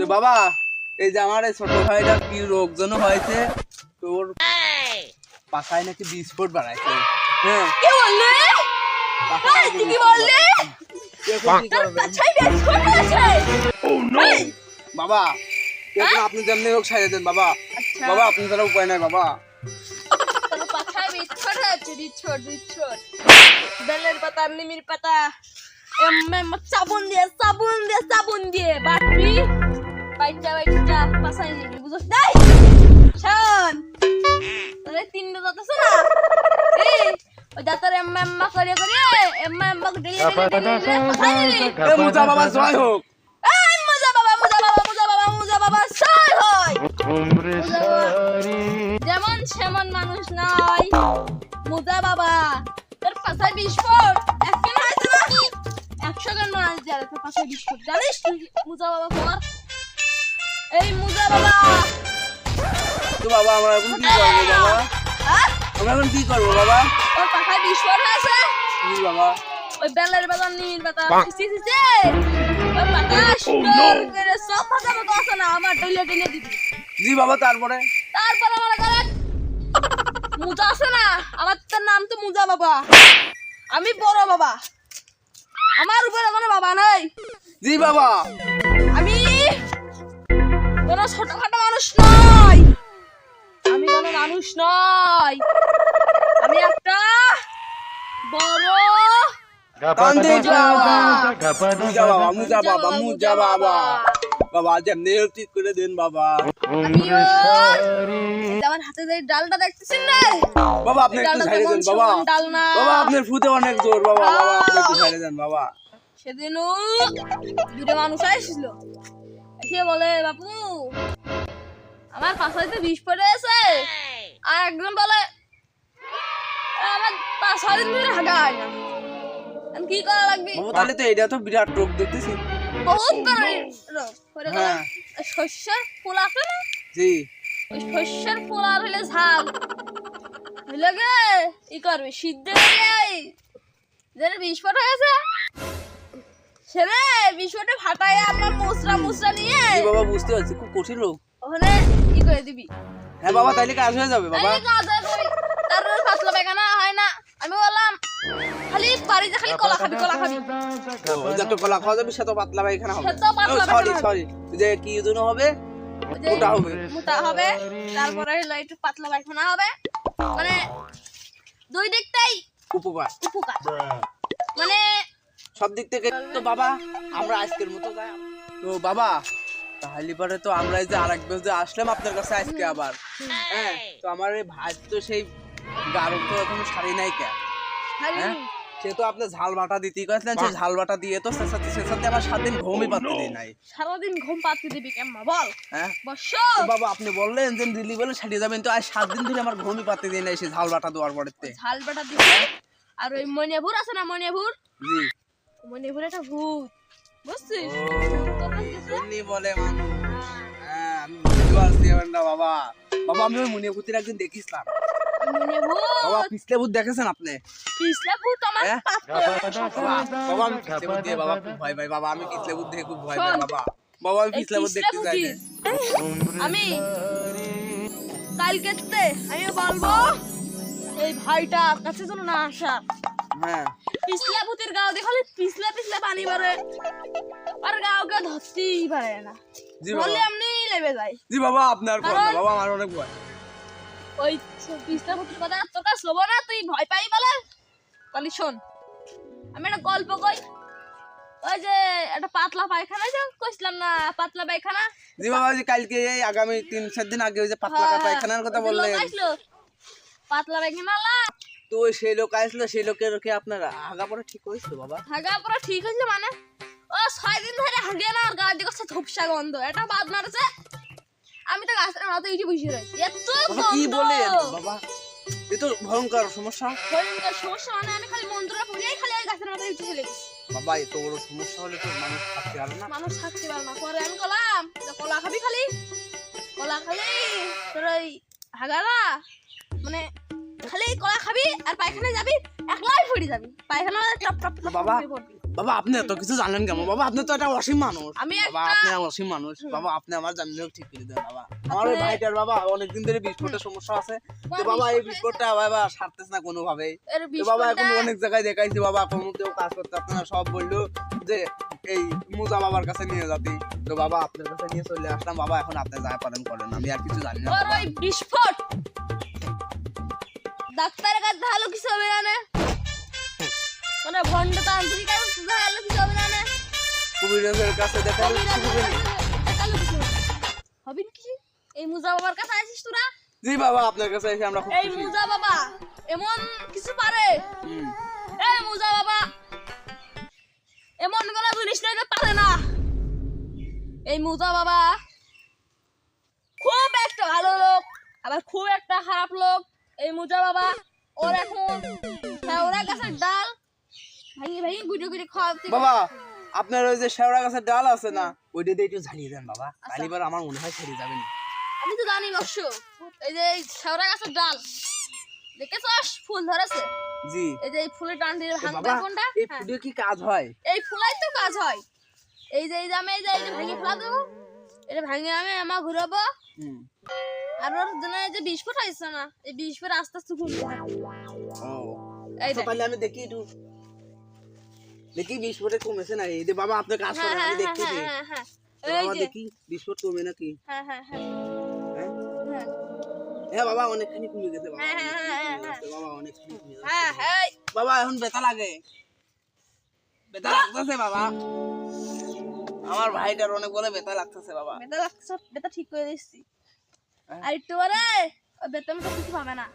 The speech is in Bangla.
তো বাবা এই যে আমার এই ছোট ভাইটা কি রোগ যেন হয়েছে তোর পাখায় নাকি বিস্ফোট বাড়াইছে হ্যাঁ। কি বললি? কি বললি? এই, বাবা এখন আপনি যেমনি হোক সারিয়ে দেন বাবা। আচ্ছা। বাবা আপনি ছাড়া উপায় নাই বাবা। তোর পাছায় বিচ্ছট হয়েছে বিচ্ছট বিচ্ছট বেলের পাতা নিমির পাতা সাবুন দিয়ে সাবুন দিয়ে সাবুন দিয়ে বাটবি বাইটা বাইটা পাছায় দিবি বুঝছ? নাই শোন! তোরে তিনটে যাতেছে না? এই! ওই দাঁতের এম এম করে করে এম এম ডেলি ডেলি পাছায় দিবি এ মুজা বাবা জয় হোক। এই মুজা বাবা মুজা বাবা মুজা বাবা মুজা বাবা সই হয় মুজা বাবা। যেমন সেমন মানুষ নয়। মুজা বাবা তোর পাশায় বিস্ফোট। হয়েছে না একশো তোর পাশায় বিস্ফোট। জানিস মুজা বাবা তোমার এই মুজা বাবা। তো বাবা আমরা এখন কি করব বাবা? হ্যাঁ? আমরা এখন কি করব বাবা? বিস্ফোট হয়েছে কি বাবা? ওই বেলের বেলা নীল বেতা সি সি সি ওই বাতাস তোর করে সব ফাঁকা মতো আছে না আমার ডলে ডলে দিবি। জি বাবা তারপরে? তারপর আমার ঘরে মুজা আছে না আমার তার নাম তো মুজা বাবা। আমি বড় বাবা। আমার উপরে কোনো বাবা নাই। জি বাবা। ছোটখাটো মানুষ নই আমি কোনো মানুষ নই আমি একটা বড় বাবা যেমনি ঠিক করে দেন বাবা। আমার হাতে যে ডালটা দেখতেছেন না? বাবা আপনি একটু ডালটা দেন বাবা। সমান ডাল না। বাবা আপনার ফুটে অনেক জোর বাবা। বাবা আপনি একটু ছাইড়ে দেন বাবা। সেদিনও দুটো মানুষ আসছিল এসে বলে বাপু আমার পাশাইতে বিষ পড়ে আছে আর একজন বলে আমার পাঁচ দিন ধরে হাগা হয় না। কি করা লাগবে? তাহলে তো এটা তো বিরাট রোগ দেখতেছি বহুত রোগ গেল। হ্যাঁ। শস্যের ফুল আছে না? জি। ওই শস্যের ফুল আর হইলে ঝাল। হইলে গে ই করবি? সিদ্ধ হয়ে যেটা বিস্ফোট হয়েছে সেরে ফাটায় আমার মুসরা মুসরা নিয়ে। বাবা বুঝতে পারছি খুব কঠিন রোগ ওখানে ই করে দিবি? হ্যাঁ বাবা তাইলে কাজ হয়ে যাবে বাবা। কাজ। তারপরে হয় না। আমি বললাম খালি বাড়িতে খালি কলা খাবি কলা খাবি। যত কলা খাওয়া যাবে সে তো পাতলা পায়খানা হবে। সে তো পাতলা সরি সরি যে কি জন্য হবে? মোটা হবে। মোটা হবে তারপরে হলো একটু পাতলা পায়খানা হবে। মানে দুই দিকটাই উপকার। উপকার। মানে সব দিক থেকে তো বাবা আমরা আজকের মতো যাই। তো বাবা তাহলে পরে তো আমরা এই যে আরেকবার যে আসলাম আপনার কাছে আজকে আবার। হ্যাঁ তো আমার এই ভাই তো সেই গারো তো এখনও সারি নাই কে? হ্যাঁ সে তো আপনি ঝাল বাটা দিতেই কয়েছিলেন সেই ঝাল বাটা দিয়ে তো শেষাতে শেষাতে আমার সাত দিন ঘুমই পাতে দিই নাই। সারাদিন ঘুম পাতে দিবি কেমন? বল। হ্যাঁ? বস। বাবা আপনি বললেন যে দিল্লি বলে ছাড়িয়ে যাবেন তো আজ সাত দিন ধরে আমার ঘুমই পাতে দিই নাই সেই ঝাল বাটা দেওয়ার পরেতে। ঝাল বাটা দিবি? আর ওই মনিয়াভুর আছে না মনিয়াভুর জি। মনিয়াভুর একটা ভূত। বুঝছিস? বলে মানুষ হ্যাঁ আমি বুঝতে পারছি না বাবা। বাবা আমি ওই মুনিয়াপুতির একদিন দেখিছিলাম ওই মনিয়াভূত বাবা পিছলে ভূত দেখেছেন আপনি? পিছলা ভূত আমার? পাপ করে বসা। বাবা বাবা আমি পিছলে ভূত দিয়ে বাবা খুব ভয় পাই বাবা। আমি পিছলে ভূত দেখে খুব ভয় পাই বাবা। বাবা আমি এই পিছলে ভূত দেখতে চাই আমি কালকে আমি বলব এই ভাইটার কাছে যেন না আসা। হ্যাঁ। পিছলা ভূতের গাও দেখালে পিছলা পিছলা পানি বারে আর গাওকে ধরতেই পারে না। বললে এমনি লেবে যায়। জি বাবা আপনার বাবা আমার অনেক ভয়। ওই পিছলা ভূতের কথা তোর কাছে শোবো না তুই ভয় পাই বলে? কালি শোন আমি একটা গল্প কই। ওই যে একটা পাতলা পায়খানা যে কইছিলাম না পাতলা পায়খানা? জি বাবা যে কালকে এই আগামী তিন চার দিন আগে ওই যে পাতলা হ্যাঁ, পায়খানার কথা আইসলো, পাতলা পায়খানা তো ওই সেই লোক আসলো সেই লোকের কি আপনার আগা পরে ঠিক হয়েছিল বাবা? হাগা ঠিক হয়েছে মানে? ও ছয় দিন ধরে হাগে না আর গাড়ি করছে ধূপসা গন্ধ। এটা বাদ মারছে। আমি তো গাছের মাথা ইটি বসে রয়েছি। এত কি বলেন বাবা? এ তো ভয়ঙ্কর সমস্যা। ভয়ঙ্কর সমস্যা মানে আমি খালি মন্ত্রটা পড়িয়াই খালি ওই গাছের মাথায় উঠে চলে গেছি। বাবা এত বড় সমস্যা হলে তো মানুষ থাকতে পারে না। মানুষ থাকতে পারে না। পরে আমি কলাম কলা খাবি খালি? কলা খালি? তোর ওই হাগারা? মানে খালি কলা খাবি আর পায়খানায় যাবি একলাই পড়ে যাবি। পায়খানা টপ টপ টপ বাবা। বাবা আপনি এত কিছু জানেন কেমন বাবা আপনি তো একটা অসীম মানুষ। আমি বাবা আপনি অসীম মানুষ। বাবা আপনি আমার ঠিক করে দেন বাবা। আমার ওই ভাইটার বাবা অনেকদিন ধরে বিস্কুটের সমস্যা আছে। তো বাবা এই বিস্কুটটা বাবা সারতেছে না কোনোভাবে এর তো বাবা এখন অনেক জায়গায় দেখাইছি বাবা কোনো কেউ কাজ করতে আপনারা সব বলল যে এই মুজা বাবার কাছে নিয়ে যাতে তো বাবা আপনার কাছে নিয়ে চলে আসলাম। বাবা এখন আপনি যা পারেন করেন। আমি আর কিছু জানি না ওই বিস্ফোট ডাক্তারের কাছে ভালো কিছু হবে না নে? মানে কাছে ভালো কিছু হবে না নে? কবিরাজের কাছে দেখালে কিছু হবে না। দেখাল কিছু হবে। কি এই মুজা বাবার কাছে আসিস তোরা জি বাবা আপনার কাছে এসে আমরা এই মুজা বাবা এমন কিছু পারে এই মুজা বাবা এমন কোন জিনিস নাই যে পারে না এই মুজা বাবা খুব একটা ভালো লোক আবার খুব একটা খারাপ লোক এই মুজা বাবা ওর এখন ওরা গাছের ডাল। ভাঙি ভাঙি গুড়ি গুড়ি খাওয়াতে বাবা আপনার ওই যে শেওড়া গাছের ডাল আছে না ওইটা দিয়ে একটু ঝালিয়ে দেন বাবা। আচ্ছা। তাহলে আমার মনে হয় ছেড়ে যাবেন। আমি তো জানি অবশ্য এই যে এই শেওড়া গাছের ডাল দেখেছস ফুল ধরেছে। জি। এই যে এই ফুলের টান দিয়ে ভাঙবে কোনটা? এই হ্যাঁ। ফুডে কি কাজ হয়? এই ফুলাই তো কাজ হয়। এই যে এই যে আমি এই যে এই যে ভেঙে ফেলা দেবো। এটা ভেঙে আমি আমার ঘুরাবো। আর ওর জন্য এই যে বিষ হয়েছে না এই বিষ আস্তে আস্তে ঘুরবে আচ্ছা, দেখ। আমি দেখি একটু। দেখি বিশ ফুটে কমেছে না এই যে বাবা আপনি কাজ হ্যাঁ হ্যাঁ আমি হ্যাঁ হ্যাঁ হ্যাঁ দেখি বিশ কমে নাকি? হ্যাঁ হ্যাঁ হ্যাঁ। হ্যাঁ? বাবা অনেকখানি কমে গেছে বাবা বাবা অনেকখানি কমে গেছে। হ্যাঁ হ্যাঁ বাবা এখন ব্যথা লাগে। ব্যথা লাগতেছে বাবা। আমার ভাইটার অনেক বলে ব্যথা লাগতেছে বাবা। বেতা লাগছে বেতা ঠিক করে দিচ্ছি। হ্যাঁ। আর একটু পরে ব্যথা মতো কিছু পাবে না।